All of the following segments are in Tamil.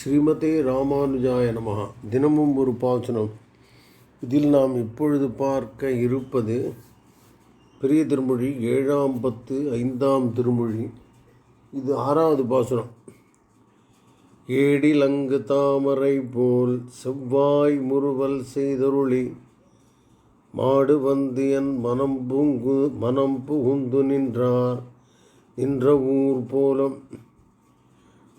ஸ்ரீமதே ராமானுஜாய நமஹா தினமும் ஒரு பாசனம். இதில் நாம் இப்பொழுது பார்க்க இருப்பது பெரிய திருமொழி ஏழாம் பத்து ஐந்தாம் திருமொழி. இது ஆறாவது பாசனம். ஏடிலங்கு தாமரை போல் செவ்வாய் முறுவல் செய்தருளி. மாடு வந்து என் மனம் பூங்கு மனம் புகுந்து நின்றார். நின்ற ஊர் போலம்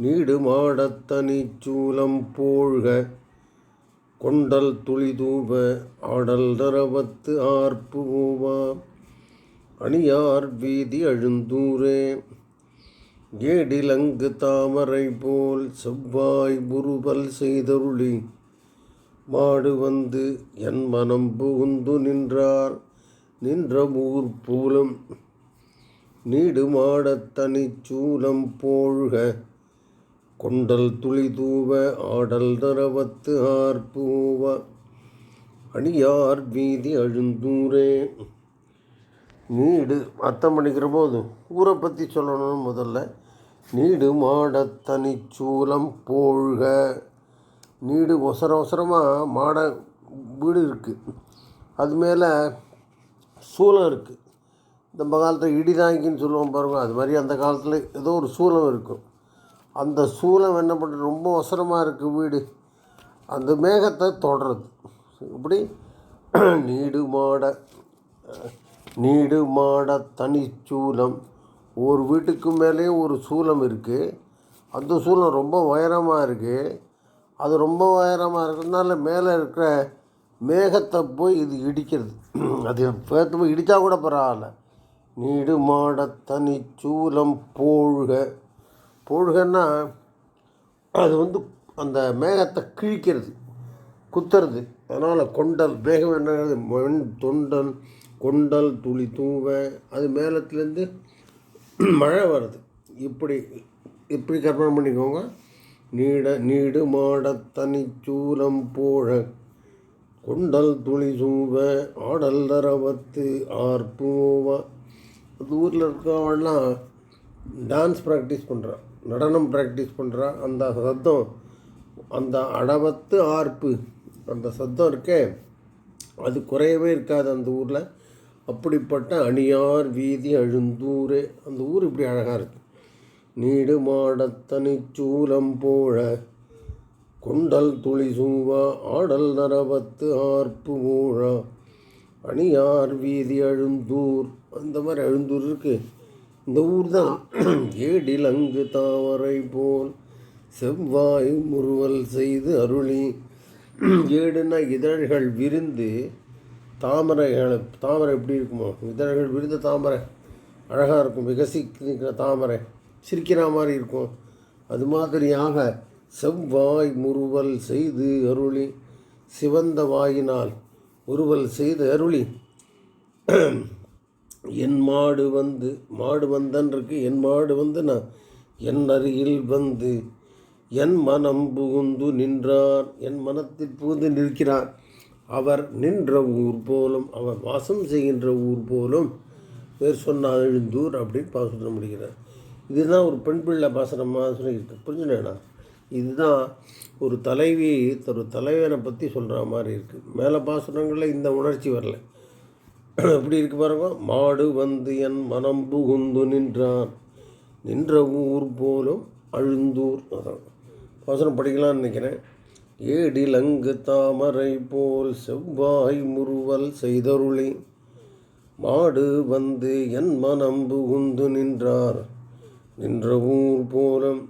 நீடுமாடத்தனிச்சூலம் சூலம் போழ்க கொண்டல் துளிதூப ஆடல் தரவத்து ஆர்ப்பு ஓவா அணியார் வீதி அழுந்தூரே ஏடிலங்கு தாமரை போல் செவ்வாய் புருபல் செய்தருளி. மாடு வந்து என் மனம் புகுந்து நின்றார் நின்ற ஊர் பூலம். நீடுமாடத்தனிச்சூலம் சூலம் போழ்க கொண்டல் துளி தூவ ஆடல் தரவத்து ஆர்பூவ அணியார் வீதி அழுந்தூரே. நீடு அர்த்தம் பண்ணிக்கிற போது ஊரை பற்றி சொல்லணும் முதல்ல. நீடு மாடத்தனி சூலம் போழ்க. நீடு ஒசர ஒசரமாக மாட வீடு இருக்குது அது மேலே சூளம் இருக்குது நம்ம காலத்தில் இடிதாங்கின்னு சொல்லுவோம் பாருங்க அது மாதிரி அந்த காலத்தில் ஏதோ ஒரு சூளம் இருக்கும். அந்த சூலம் என்ன பண்ணுறது ரொம்ப அவசரமாக இருக்குது வீடு. அந்த மேகத்தை தொடருது இப்படி நீடு மாட நீடு மாட தனிச்சூலம் ஒரு வீட்டுக்கு மேலேயும் ஒரு சூலம் இருக்குது அந்த சூலம் ரொம்ப உயரமாக இருக்குது அது ரொம்ப உயரமாக இருக்கிறதுனால மேலே இருக்கிற மேகத்தை போய் இது இடிக்கிறது. அது பேர்த்து போய் இடித்தா கூட பரவாயில்ல. நீடு மாட தனிச்சூலம் போழ்க. பொழுகன்னா அது வந்து அந்த மேகத்தை கிழிக்கிறது குத்துறது. அதனால் கொண்டல் மேகம் என்னது மண் தொண்டல் கொண்டல் துளி தூவ அது மேலத்துலேருந்து மழை வருது இப்படி இப்படி கற்பனை பண்ணிக்கோங்க. நீட நீடு மாட தனிச்சூலம் போழ கொண்டல் துளி சூவ ஆடல் தரவத்து ஆர்ப்பூவா அது ஊரில் இருக்கவெல்லாம் டான்ஸ் ப்ராக்டிஸ் பண்ணுறான் நடனம் ப்ராக்டிஸ் பண்ணுறா அந்த சத்தம் அந்த அடவத்து ஆர்ப்பு அந்த சத்தம் இருக்கே அது குறையவே இருக்காது அந்த ஊரில். அப்படிப்பட்ட அணியார் வீதி அழுந்தூரே அந்த ஊர் இப்படி அழகாக இருக்குது நீடு மாடத்தனி சூலம் போழ கொண்டல் துளி சூவா ஆடல் நரவத்து ஆர்ப்பு மூழா அணியார் வீதி அழுந்தூர் அந்த மாதிரி அழுந்தூர் இருக்குது இந்த ஊர் தான் ஏடில் அங்கு தாமரை போல் செவ்வாய் முறுவல் செய்து அருளி. ஏடுனா இதழ்கள் விருந்து தாமரைகள் தாமரை எப்படி இருக்குமோ? இதழ்கள் விருந்து தாமரை. அழகாக இருக்கும். விகசிக்கிற தாமரை. சிரிக்கிற மாதிரி இருக்கும். அது மாதிரியாக செவ்வாய் முறுவல் செய்து அருளி. சிவந்த வாயினால் உருவல் செய்து அருளி. என் மாடு வந்து மாடு வந்தன்றிருக்கு என் மாடு வந்து நான் என் அருகில் வந்து என் மனம் புகுந்து நின்றார் என் மனத்தில் புகுந்து நிற்கிறார் அவர் நின்ற ஊர் போலும் அவர் வாசம் செய்கின்ற ஊர் போலும் பேர் சொன்ன எழுந்தூர் அப்படின்னு பாசனம் முடிகிறார் இதுதான் ஒரு பெண் பிள்ளை பாசனமாக சொல்லியிருக்கு புரிஞ்சுனேண்ணா இதுதான் ஒரு தலைவி ஒரு தலைவனை பற்றி சொல்கிற மாதிரி இருக்குது மேலே பாசனங்களில் இந்த உணர்ச்சி வரலை. எப்படி இருக்கு பாருங்க. மாடு வந்து என் மனம் புகுந்து நின்றான். நின்ற ஊர் போலும் அழுந்தூர். அதான். வசனம் படிக்கலாம்னு நினைக்கிறேன். ஏடிலங்கு தாமரை போல் செவ்வாய் முறுவல் செய்தருளி. மாடு வந்து என் மனம் புகுந்து நின்றார். நின்ற ஊர் போலும்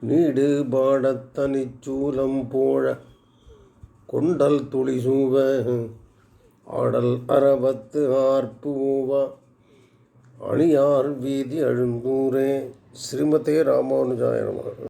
நீடு பாடத்தனிச்சூலம் போழ. கொண்டல் துளி சூவ. ஆடல் அறவத்து ஆர்ப்பு அணியார் வீதி அழுந்தூரே ஸ்ரீமதே ராமானுஜாயனமாக